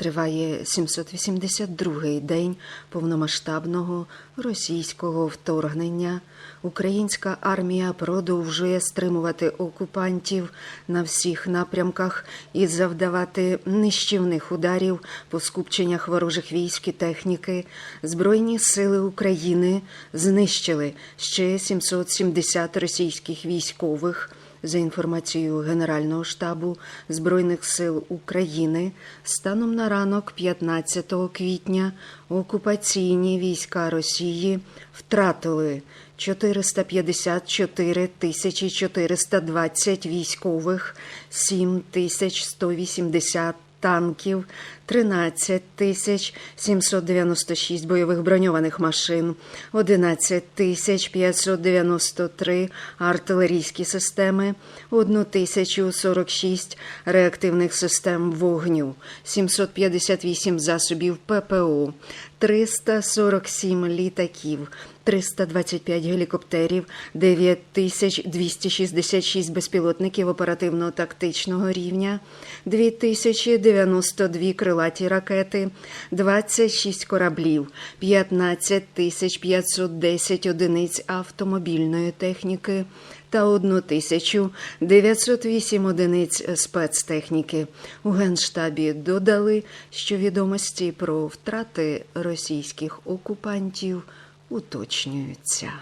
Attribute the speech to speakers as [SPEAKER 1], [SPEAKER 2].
[SPEAKER 1] Триває 782-й день повномасштабного російського вторгнення. Українська армія продовжує стримувати окупантів на всіх напрямках і завдавати нищівних ударів по скупченнях ворожих військ і техніки. Збройні сили України знищили ще 770 російських військових. За інформацією Генерального штабу Збройних сил України, станом на ранок 15 квітня окупаційні війська Росії втратили 454 тисячі 420 військових, 7 тисяч 180 танків, 13 тисяч 796 бойових броньованих машин, 11 тисяч 593 артилерійські системи, 1046 реактивних систем вогню, 758 засобів ППО, 347 літаків, 325 гелікоптерів, 9266 безпілотників оперативно-тактичного рівня, 2092 крилаті ракети, 26 кораблів, 15 510 одиниць автомобільної техніки та 1908 одиниць спецтехніки. У Генштабі додали, що відомості про втрати російських окупантів уточнюються.